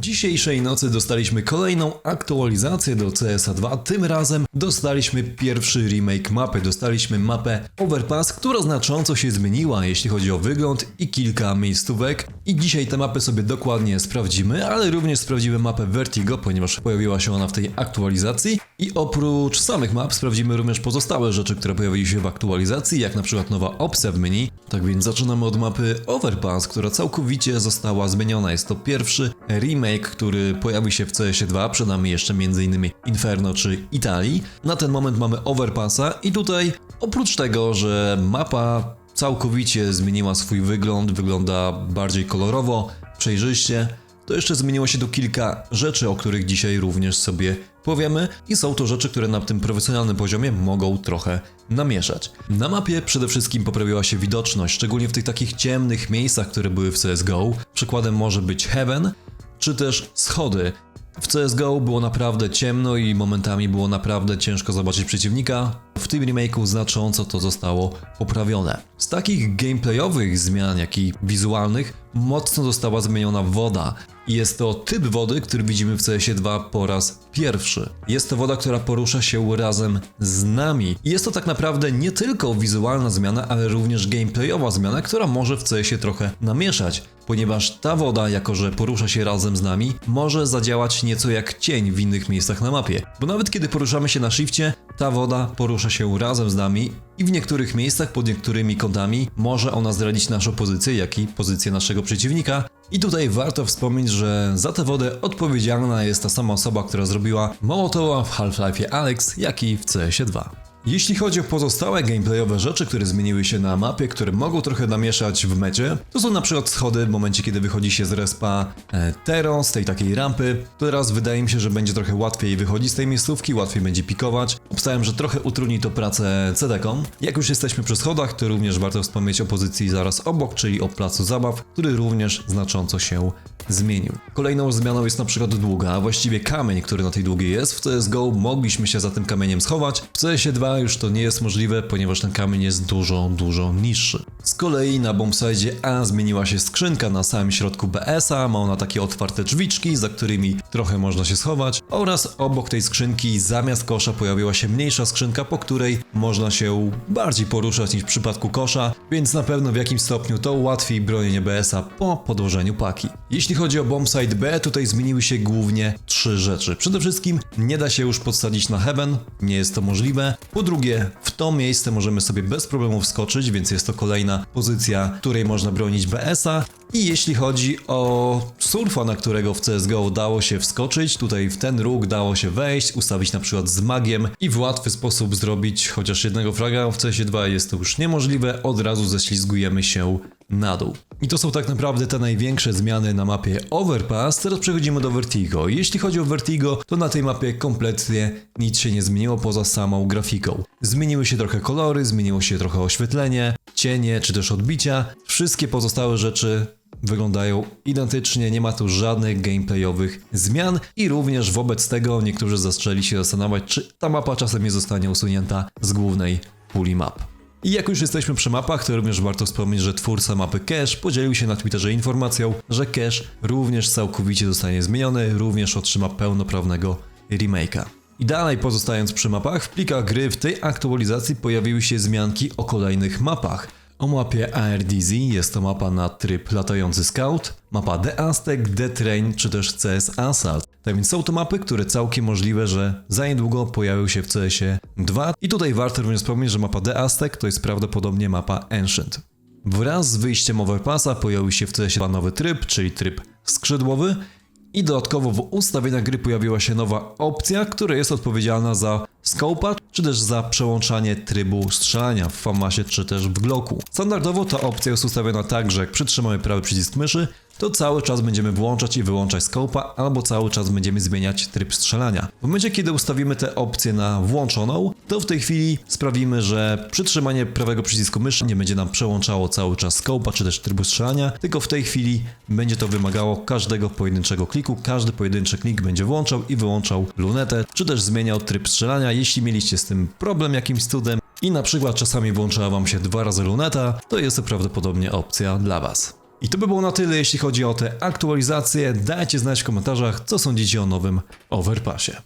Dzisiejszej nocy dostaliśmy kolejną aktualizację do CSA 2. Tym razem dostaliśmy pierwszy remake mapy. Dostaliśmy mapę Overpass, która znacząco się zmieniła, jeśli chodzi o wygląd i kilka miejscówek. I dzisiaj tę mapę sobie dokładnie sprawdzimy, ale również sprawdzimy mapę Vertigo, ponieważ pojawiła się ona w tej aktualizacji. I oprócz samych map sprawdzimy również pozostałe rzeczy, które pojawiły się w aktualizacji, jak na przykład nowa opcja w menu. Tak więc zaczynamy od mapy Overpass, która całkowicie została zmieniona. Jest to pierwszy remake, który pojawi się w CS2, przed nami jeszcze m.in. Inferno czy Italii. Na ten moment mamy Overpassa i tutaj oprócz tego, że mapa całkowicie zmieniła swój wygląd, wygląda bardziej kolorowo, przejrzyście, to jeszcze zmieniło się tu kilka rzeczy, o których dzisiaj również sobie powiemy i są to rzeczy, które na tym profesjonalnym poziomie mogą trochę namieszać. Na mapie przede wszystkim poprawiła się widoczność, szczególnie w tych takich ciemnych miejscach, które były w CSGO. Przykładem może być Heaven, czy też schody. W CSGO było naprawdę ciemno i momentami było naprawdę ciężko zobaczyć przeciwnika. W tym remake'u znacząco to zostało poprawione. Z takich gameplayowych zmian, jak i wizualnych, mocno została zmieniona woda. I jest to typ wody, który widzimy w CS2 po raz pierwszy. Jest to woda, która porusza się razem z nami. I jest to tak naprawdę nie tylko wizualna zmiana, ale również gameplayowa zmiana, która może w CS-ie trochę namieszać ponieważ ta woda, jako że porusza się razem z nami, może zadziałać nieco jak cień w innych miejscach na mapie. Bo nawet kiedy poruszamy się na shifcie, ta woda porusza się razem z nami i w niektórych miejscach, pod niektórymi kątami, może ona zdradzić naszą pozycję, jak i pozycję naszego przeciwnika. I tutaj warto wspomnieć, że za tę wodę odpowiedzialna jest ta sama osoba, która zrobiła Mołotowa w Half-Life Alex, jak i w CS 2. Jeśli chodzi o pozostałe gameplayowe rzeczy, które zmieniły się na mapie, które mogą trochę namieszać w mecie, to są na przykład schody w momencie, kiedy wychodzi się z respa e, z tej takiej rampy. Teraz wydaje mi się, że będzie trochę łatwiej wychodzić z tej miejscówki, łatwiej będzie pikować. Obstałem, że trochę utrudni to pracę CD-kom. Jak już jesteśmy przy schodach, to również warto wspomnieć o pozycji zaraz obok, czyli o placu zabaw, który również znacząco się zmienił. Kolejną zmianą jest na przykład długa, a właściwie kamień, który na tej długiej jest. W CSGO mogliśmy się za tym kamieniem schować. W CS2 już to nie jest możliwe, ponieważ ten kamień jest dużo, dużo niższy. Z kolei na bombsite A zmieniła się skrzynka na samym środku BS-a, ma ona takie otwarte drzwiczki, za którymi trochę można się schować oraz obok tej skrzynki zamiast kosza pojawiła się mniejsza skrzynka, po której można się bardziej poruszać niż w przypadku kosza, więc na pewno w jakimś stopniu to ułatwi bronienie BS-a po podłożeniu paki. Jeśli chodzi o bombsite B, tutaj zmieniły się głównie trzy rzeczy. Przede wszystkim nie da się już podsadzić na Heaven, nie jest to możliwe. Po drugie, w to miejsce możemy sobie bez problemu wskoczyć, więc jest to kolejna pozycja, w której można bronić BS-a. I jeśli chodzi o surfa, na którego w CSGO dało się wskoczyć, tutaj w ten róg dało się wejść, ustawić na przykład z magiem i w łatwy sposób zrobić chociaż jednego fraga, w CS2 jest to już niemożliwe, od razu ześlizgujemy się na dół. I to są tak naprawdę te największe zmiany na mapie Overpass. Teraz przechodzimy do Vertigo. Jeśli chodzi o Vertigo, to na tej mapie kompletnie nic się nie zmieniło poza samą grafiką. Zmieniły się trochę kolory, zmieniło się trochę oświetlenie, cienie czy też odbicia. Wszystkie pozostałe rzeczy wyglądają identycznie, nie ma tu żadnych gameplayowych zmian i również wobec tego niektórzy zastrzeli się zastanawiać, czy ta mapa czasem nie zostanie usunięta z głównej puli map. I jak już jesteśmy przy mapach, to również warto wspomnieć, że twórca mapy Cache podzielił się na Twitterze informacją, że Cache również całkowicie zostanie zmieniony, również otrzyma pełnoprawnego remake'a. I dalej pozostając przy mapach, w plikach gry w tej aktualizacji pojawiły się zmianki o kolejnych mapach. O mapie ARDZ jest to mapa na tryb latający scout, mapa The Aztec, The Train czy też CS Assault. Tak więc są to mapy, które całkiem możliwe, że za niedługo pojawią się w CS-ie 2. I tutaj warto również wspomnieć, że mapa The Aztec to jest prawdopodobnie mapa Ancient. Wraz z wyjściem Overpassa pojawił się w CS2 nowy tryb, czyli tryb skrzydłowy i dodatkowo w ustawieniach gry pojawiła się nowa opcja, która jest odpowiedzialna za scope'a, czy też za przełączanie trybu strzelania w FAMASie, czy też w Glocku. Standardowo ta opcja jest ustawiona tak, że jak przytrzymamy prawy przycisk myszy, to cały czas będziemy włączać i wyłączać scope'a, albo cały czas będziemy zmieniać tryb strzelania. W momencie, kiedy ustawimy tę opcję na włączoną, to w tej chwili sprawimy, że przytrzymanie prawego przycisku myszy nie będzie nam przełączało cały czas scope'a, czy też trybu strzelania, tylko w tej chwili będzie to wymagało każdego pojedynczego kliku, każdy pojedynczy klik będzie włączał i wyłączał lunetę, czy też zmieniał tryb strzelania. Jeśli mieliście z tym problem jakimś cudem i na przykład czasami włączała wam się dwa razy luneta, to jest to prawdopodobnie opcja dla was. I to by było na tyle, jeśli chodzi o te aktualizacje. Dajcie znać w komentarzach, co sądzicie o nowym Overpassie.